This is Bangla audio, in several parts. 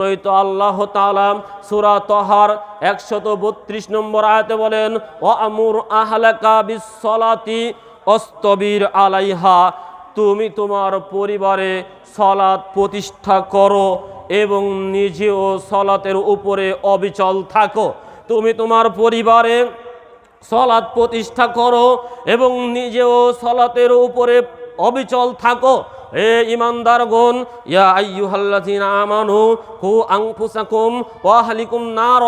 আল্লাহ একশত বত্রিশ নম্বর বলেন ও আমুর আলাইহা তুমি তোমার পরিবারে সলাৎ প্রতিষ্ঠা করো এবং নিজেও সলাতের উপরে অবিচল থাকো। তুমি তোমার পরিবারে সলাৎ প্রতিষ্ঠা করো এবং নিজেও সলাতের উপরে অবিচল থাকো। হে গুন ইয়া আইয়ুহাল্লাযিনা আমানু, কু আনফুসাকুম ওয়া আহলিকুম নার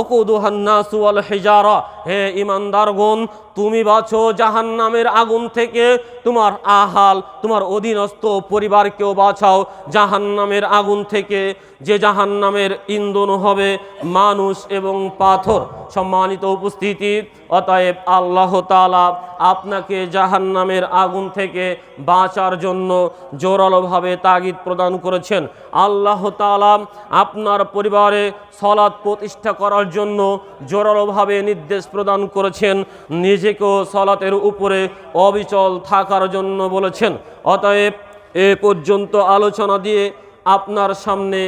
ওকুদুহান নাসু ওয়াল হিজারা। হে ইমানদারগণ তুমি বাছো জাহান্নামের আগুন থেকে। তোমার আহাল, তোমার অধীনস্থ পরিবারকেও বাঁচাও জাহান্নামের আগুন থেকে। যে জাহান্নামের ইন্ধন হবে মানুষ এবং পাথর। সম্মানিত উপস্থিতি, অতএব আল্লাহ তাআলা আপনাকে জাহান্নামের আগুন থেকে বাঁচার জন্য জোরালোভাবে তাগিদ প্রদান করেছেন। আল্লাহ তাআলা আপনার পরিবারে সলাৎ প্রতিষ্ঠা করার জন্য জোরালোভাবে নির্দেশ প্রদান করেছেন। নিজেকেও সলাতের উপরে অবিচল থাকার জন্য বলেছেন। অতএব এ পর্যন্ত আলোচনা দিয়ে আপনার সামনে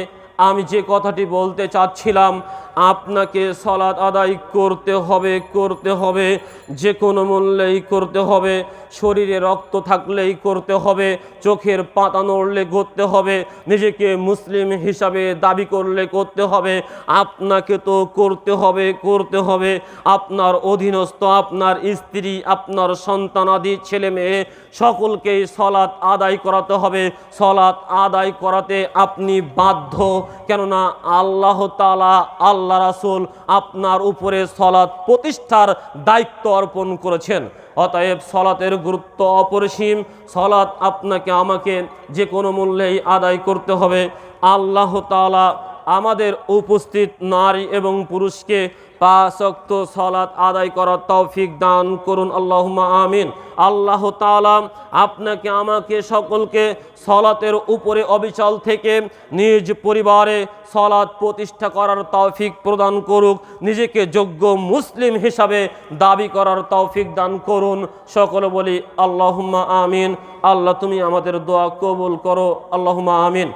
আমি যে কথাটি বলতে চাচ্ছিলাম আপনাকে সলাৎ আদায় করতে হবে করতে হবে। যে কোনো মূল্যেই করতে হবে। শরীরে রক্ত থাকলেই করতে হবে। চোখের পাতা নড়লে করতে হবে। নিজেকে মুসলিম হিসাবে দাবি করলে করতে হবে। আপনাকে তো করতে হবে করতে হবে। আপনার অধীনস্থ, আপনার স্ত্রী, আপনার সন্তানাদি ছেলে মেয়ে, সকলকেই সলাৎ আদায় করাতে হবে। সলাৎ আদায় করাতে আপনি বাধ্য। কেননা আল্লাহ তালা আল্লাহ রাসুল আপনার উপরে সলাৎ প্রতিষ্ঠার দায়িত্ব অর্পণ করেছেন। অতএব সলাতের গুরুত্ব অপরিসীম। সলাৎ আপনাকে, আমাকে যে কোনো মূল্যেই আদায় করতে হবে। আল্লাহ তালা আমাদের উপস্থিত নারী এবং পুরুষকে পাঁচক্ত সলাৎ আদায় করার তৌফিক দান করুন, আল্লাহুম্মা আমিন। আল্লাহ তালাম আপনাকে, আমাকে সকলকে সলাতের উপরে অবিচল থেকে নিজ পরিবারে সলাৎ প্রতিষ্ঠা করার তৌফিক প্রদান করুক, নিজেকে যোগ্য মুসলিম হিসাবে দাবি করার তৌফিক দান করুন। সকলে বলি, আল্লাহুম্মা আমিন। আল্লাহ, তুমি আমাদের দোয়া কবুল করো, আল্লাহুম্মা আমিন।